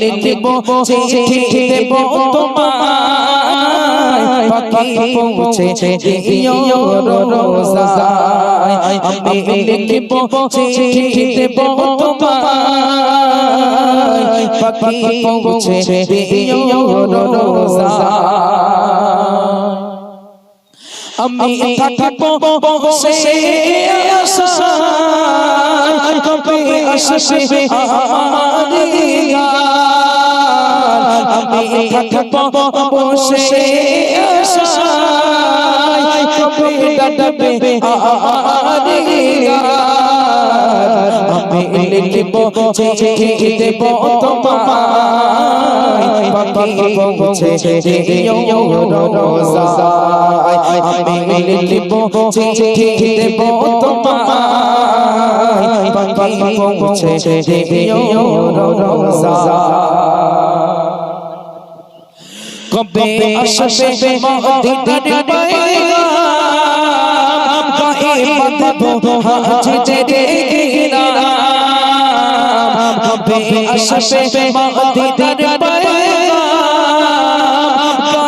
লিখব চিঠি দেব তোমার পাখি পৌঁছে দিও রোজা আমি লিখব চিঠি দেব তোমার পাখি পৌঁছে দিও রোজা আমি থাকব বসে আশায় কবে আসবে আমার আমি থাকব বসে আশায় কবে ডাকবে আমি লিখব চিঠি দেব তোমায় পাখি পৌঁছে দিও রোজা আমি লিখব চিঠি দেব তোমায় পাখি পৌঁছে দিও রোজা কবে আসবে মদিনার বাইগাম গায়ে বাঁধবো হাজরে গিরাম কবে আসবে মদিনার বাইগাম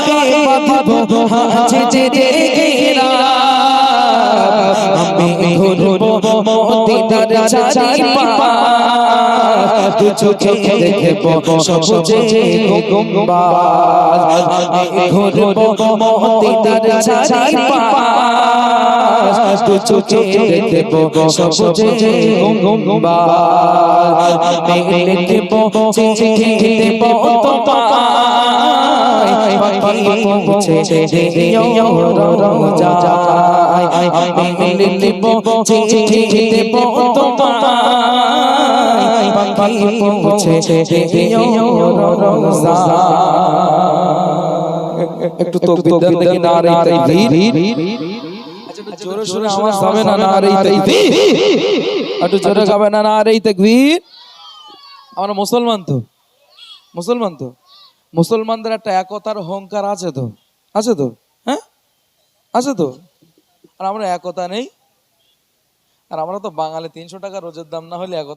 গায়ে বাঁধবো হাজরে গিরাম আমি ঘুরবো মদিনার চারিপাশ দু চোখে দেখব, সবুজে আমি ঘুরবো মদিনার চারিপাশ। দু চোখে দেখব, সবুজে গম্বাজ। আমি চিঠি দেব তোমায় পৌঁছে দিও রোজা আমি লিখব, চিঠি দেব তোমায় পাখি পৌঁছে দিও রোজা। একটু তো বিদ্যার দেখি না রে তাকবীর জোরে সোরে আওয়াজ হবে না না রে তাকবীর একটু জোরে গাবে না না রে তাকবীর আমরা মুসলমান তো। মুসলমান তো। মুসলমানদের একটা একতার অহংকার আছে তো। আছে তো? হ্যাঁ? আছে তো? আর আমরা একতা নেই। আর আমরা তো বাঙালি তিনশো টাকা রোজের দাম না হলে একতা